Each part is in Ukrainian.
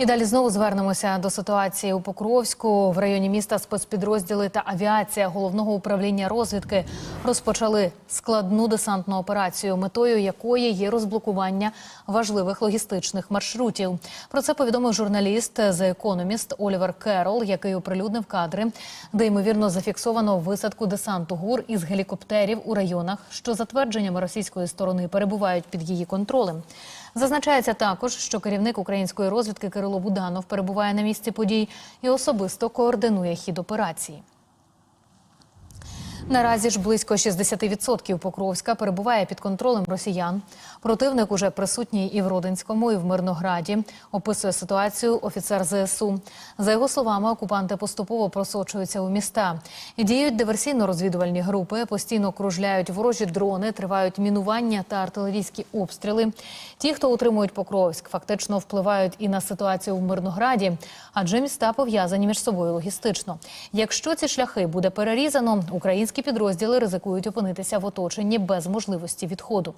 І далі знову звернемося до ситуації у Покровську. В районі міста спецпідрозділи та авіація головного управління розвідки розпочали складну десантну операцію, метою якої є розблокування важливих логістичних маршрутів. Про це повідомив журналіст The Economist Олівер Керол, який оприлюднив кадри, де ймовірно зафіксовано висадку десанту ГУР із гелікоптерів у районах, що за твердженнями російської сторони перебувають під її контролем. Зазначається також, що керівник української розвідки Кирило Буданов перебуває на місці подій і особисто координує хід операції. Наразі ж близько 60% Покровська перебуває під контролем росіян. Противник уже присутній і в Родинському, і в Мирнограді. Описує ситуацію офіцер ЗСУ. За його словами, окупанти поступово просочуються у міста. Діють диверсійно-розвідувальні групи, постійно кружляють ворожі дрони, тривають мінування та артилерійські обстріли. Ті, хто утримують Покровськ, фактично впливають і на ситуацію в Мирнограді, адже міста пов'язані між собою логістично. Якщо ці шляхи буде перерізано, українські підрозділи ризикують опинитися в оточенні без можливості відходу.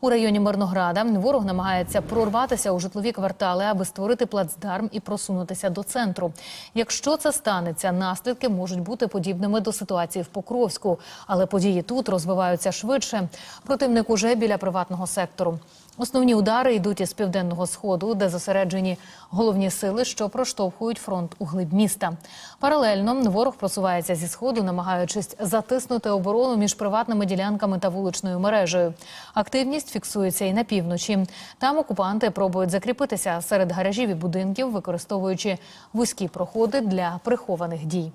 У районі Мирнограда ворог намагається прорватися у житлові квартали, аби створити плацдарм і просунутися до центру. Якщо це станеться, наслідки можуть бути подібними до ситуації в Покровську, але події тут розвиваються швидше. Противник уже біля приватного сектору. Основні удари йдуть із південного сходу, де зосереджені головні сили, що проштовхують фронт у глиб міста. Паралельно ворог просувається зі сходу, намагаючись затиснути оборону між приватними ділянками та вуличною мережею. Активність фіксується і на півночі. Там окупанти пробують закріпитися серед гаражів і будинків, використовуючи вузькі проходи для прихованих дій.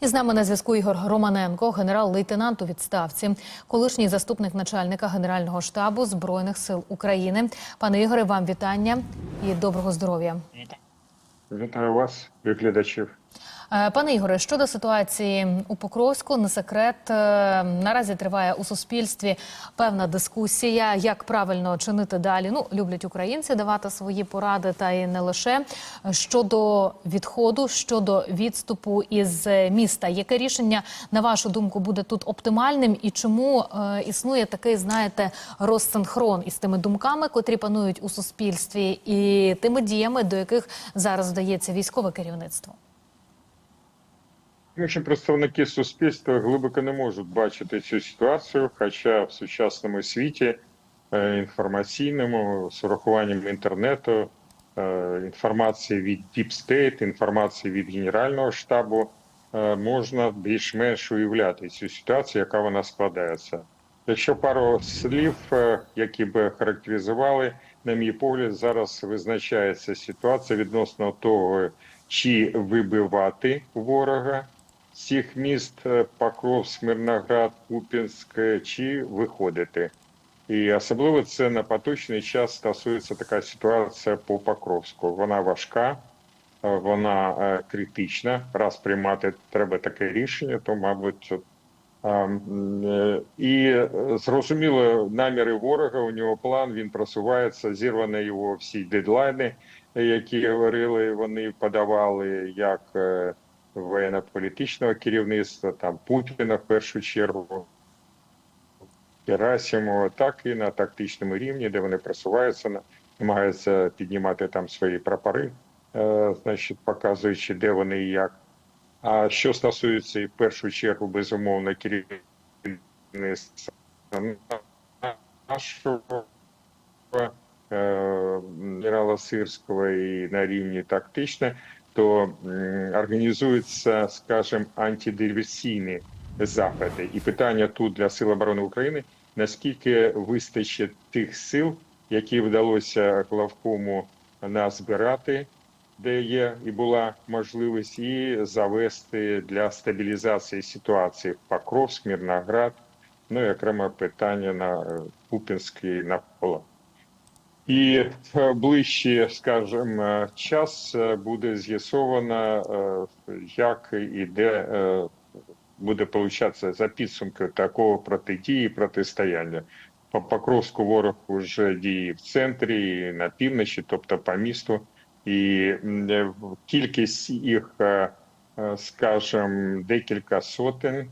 І з нами на зв'язку Ігор Романенко, генерал-лейтенант у відставці, колишній заступник начальника Генерального штабу Збройних сил України. Пане Ігоре, вам вітання і доброго здоров'я. Вітаю вас, глядачів. Е, Пане Ігоре, щодо ситуації у Покровську, не секрет е, наразі триває у суспільстві певна дискусія, як правильно чинити далі. Ну люблять українці давати свої поради, та й не лише щодо відходу, щодо відступу із міста. Яке рішення на вашу думку буде тут оптимальним, і чому е, існує такий, знаєте, розсинхрон із тими думками, котрі панують у суспільстві, і тими діями, до яких зараз вдається військове керівництво? Тому представники суспільства глибоко не можуть бачити цю ситуацію, хоча в сучасному світі е, інформаційному з урахуванням інтернету, е, інформації від Deep State, інформації від Генерального штабу е, можна більш-менш уявляти цю ситуацію, яка вона складається. Якщо пару слів, які би характеризували, на мій погляд, зараз визначається ситуація відносно того, чи вибивати ворога цих міст е, Покровськ, Мирноград, Куп'янськ, е, чи виходити. І особливо це на поточний час стосується така ситуація по Покровську. Вона важка, е, вона е, критична. Раз приймати треба таке рішення, то мабуть. І зрозуміло, наміри ворога. У нього план він просувається. Зірвані його всі дедлайни, які говорили, вони подавали як воєнно-політичного керівництва, там Путіна в першу чергу, Герасимова, так і на тактичному рівні, де вони просуваються, намагаються піднімати там свої прапори, е, значить, показуючи, де вони і як. А що стосується в першу чергу, безумовно, керівництва нашого е, генерала Сирського і на рівні тактичне, то організуються, скажімо, антидиверсійні заходи. І питання тут для Сил оборони України: наскільки вистачить тих сил, які вдалося главкому назбирати, де є і була можливість, і завести для стабілізації ситуації Покровськ, Мірноград, ну і окреме питання на е, Купінський навколо. І е, ближче, скажімо, час е, буде з'ясовано, е, як і де е, буде получатися за підсумкою такого протидії, протистояння. По Покровську ворог вже діє в центрі, на півночі, тобто по місту, і е, в- кількість їх, е, е, скажімо, декілька сотень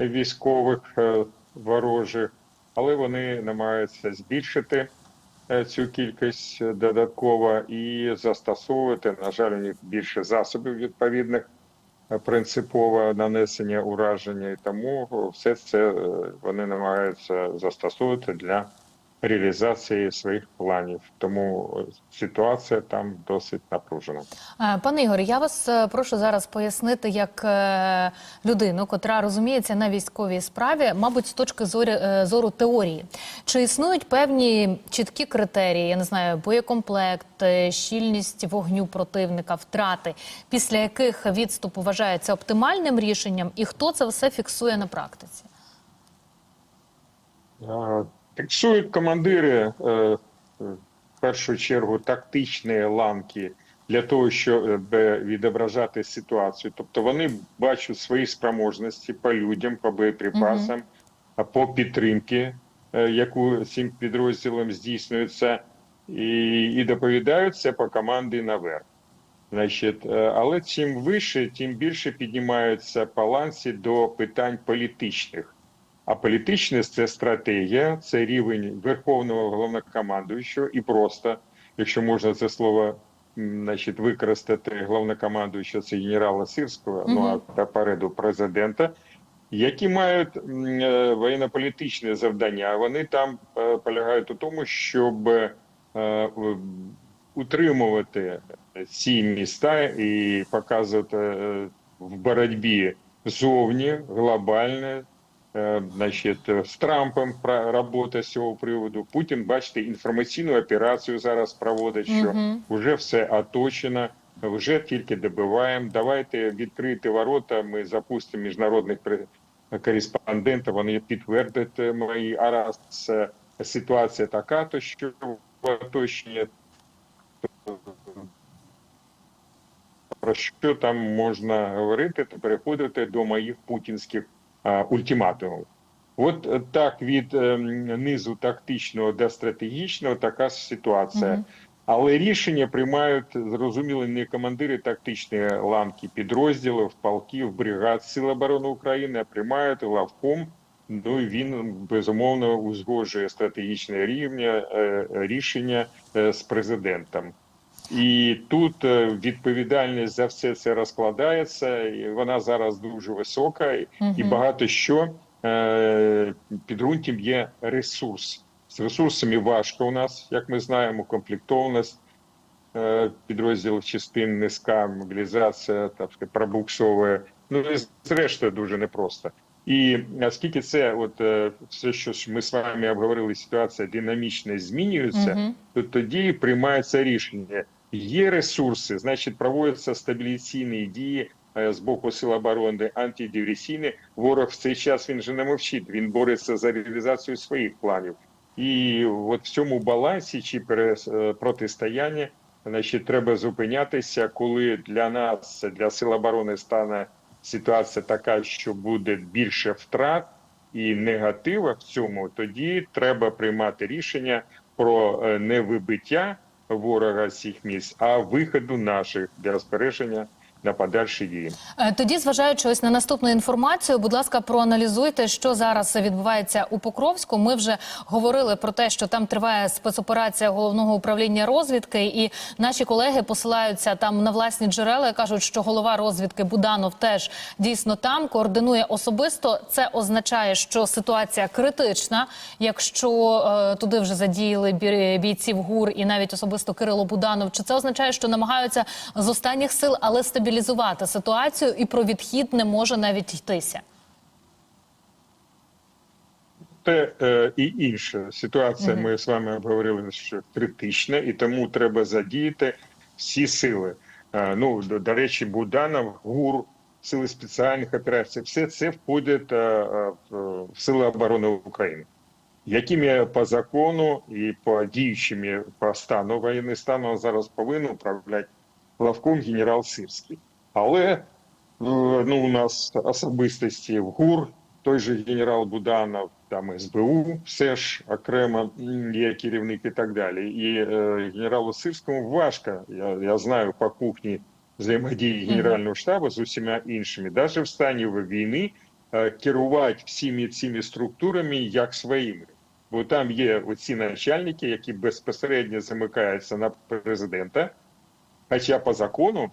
військових е, ворожих, але вони намагаються збільшити е, цю кількість е, додатково і застосовувати. На жаль, у них більше засобів відповідних принципово принципове нанесення ураження, і тому все це е, вони намагаються застосовувати для реалізації своїх планів. Тому е, ситуація там досить напружена. Пане Ігорі, я вас е, прошу зараз пояснити як е, людину, котра розуміється на військовій справі, мабуть, з точки зорі, е, зору теорії. Чи існують певні чіткі критерії, я не знаю, боєкомплект, щільність вогню противника, втрати, після яких відступ вважається оптимальним рішенням, і хто це все фіксує на практиці? Фіксують командири е, е, в першу чергу тактичні ланки для того, щоб е, відображати ситуацію. Тобто вони бачать свої спроможності по людям, по боєприпасам, а по підтримки, яку цим підрозділом здійснюється, і, і доповідають це по команді наверх. Значить, але чим вище, тим більше піднімаються по ланці до питань політичних. А політичність це стратегія, це рівень верховного головнокомандуючого і просто, якщо можна це слово значить, використати головнокомандуючого, це генерала Сирського, ну а попереду президента, які мають е, воєнно-політичне завдання. Вони там е, полягають у тому, щоб е, утримувати ці міста і показувати е, в боротьбі зовні глобальне. Е, Значить, з Трампом робота з цього приводу. Путін, бачите, інформаційну операцію зараз проводить, що вже все оточено, вже тільки добиваємо. Давайте відкрити ворота. Ми запустимо міжнародних кореспондентів. Вони підтвердять е, мої а раз е, ситуація така, то що в оточенні про що там можна говорити, то переходити до моїх путінських а, ультиматумів. От е, так від е, низу тактичного до стратегічного така ситуація. Але рішення приймають зрозуміло не командири тактичної ланки підрозділів, полків, бригад Сил оборони України, а приймають главком. Ну і він безумовно узгоджує стратегічне рівня е, рішення з президентом. І тут е, відповідальність за все це розкладається. і Вона зараз дуже висока, і і Мгм. багато що е, підґрунтям є ресурс. З ресурсами важко у нас, як ми знаємо, комплектованість е, підрозділів частин низька, мобілізація так сказати, пробуксовує. Ну і зрештою дуже непросто. І оскільки це, от все, що ми з вами обговорили, ситуація динамічно змінюється, Мгм. то тоді приймається рішення. Є ресурси, значить, проводяться стабіляційні дії е, з боку сил оборони, антидиверсійні. Ворог в цей час він же не мовчить. Він бореться за реалізацію своїх планів. І от в цьому балансі чи е, протистояння, значить, треба зупинятися, коли для нас, для сил оборони, стане ситуація така, що буде більше втрат і негатива в цьому, тоді треба приймати рішення про е, не вибиття ворога з місць, а виходу наших для збереження на подальші дії. Е, Тоді, зважаючи ось на наступну інформацію, будь ласка, проаналізуйте, що зараз відбувається у Покровську. Ми вже говорили про те, що там триває спецоперація головного управління розвідки, і наші колеги посилаються там на власні джерела. Кажуть, що голова розвідки Буданов теж дійсно там координує особисто. Це означає, що ситуація критична. Якщо е, туди вже задіяли бі- бійців ГУР і навіть особисто Кирило Буданов, чи це означає, що намагаються з останніх сил, але стабілізувати ситуацію, і про відхід не може навіть йтися. Те е, і інша ситуація. Ми з вами обговорили, що критична, і тому треба задіяти всі сили. Е, ну до, до речі, Буданов, ГУР, сили спеціальних операцій, все це входить е, е, в в сили оборони України. Якими по закону і по діючими по стану воєнний стан он зараз повинен управляти главком генерал Сирський. Але е, ну, у нас особистості в ГУР, той же генерал Буданов, там СБУ, все ж окремо є керівник і так далі. І е, генералу Сирському важко, я, я знаю по кухні взаємодії Генерального штабу з усіма іншими, навіть в стані війни е, керувати всіми цими структурами як своїми. бо там є оці начальники, які безпосередньо замикаються на президента. Хоча по закону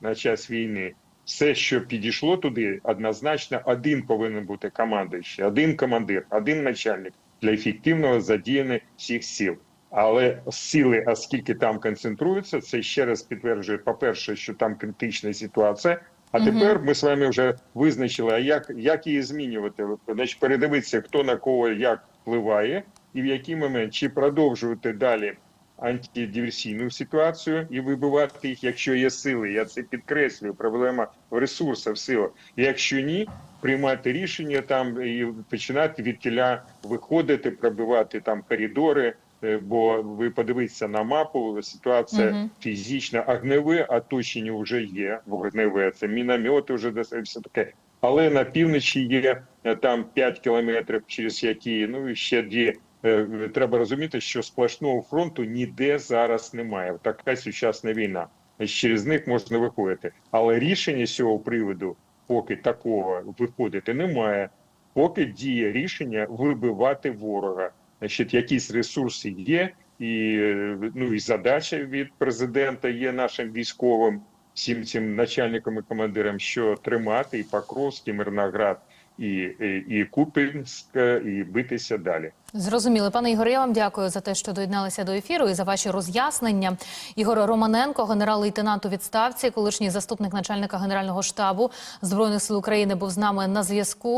на час війни все, що підійшло туди, однозначно один повинен бути командуючий, один командир, один начальник для ефективного задіяння всіх сил. Але сили, оскільки там концентруються, це ще раз підтверджує, по-перше, що там критична ситуація. А тепер ми з вами вже визначили, а як, як її змінювати? Значить, передивитися, хто на кого як впливає, і в який момент чи продовжувати далі антидиверсійну ситуацію і вибивати їх, якщо є сили. Я це підкреслюю. Проблема в ресурсах, в силах. Якщо ні, приймати рішення там і починати від тіля виходити, пробивати там коридори. е, Бо ви подивіться на мапу, ситуація Мгм. фізично огневе оточення вже є. Вогневе це міномети вже все таке. Але на півночі є е, там 5 кілометрів, через які ну і ще дві. Е, Треба розуміти, що сплошного фронту ніде зараз немає. Така сучасна війна. Через них можна виходити. Але рішення з цього приводу, поки такого виходити немає, поки діє рішення вибивати ворога. Значить, якісь ресурси є, і е, ну і задача від президента є нашим військовим, всім цим начальникам і командирам, що тримати і Покровськ, і Мирноград, і, і, і Купінськ, і битися далі. Зрозуміли, пане Ігоре, я вам дякую за те, що доєдналися до ефіру і за ваші роз'яснення. Ігор Романенко, генерал-лейтенант у відставці, колишній заступник начальника генерального штабу збройних сил України, був з нами на зв'язку.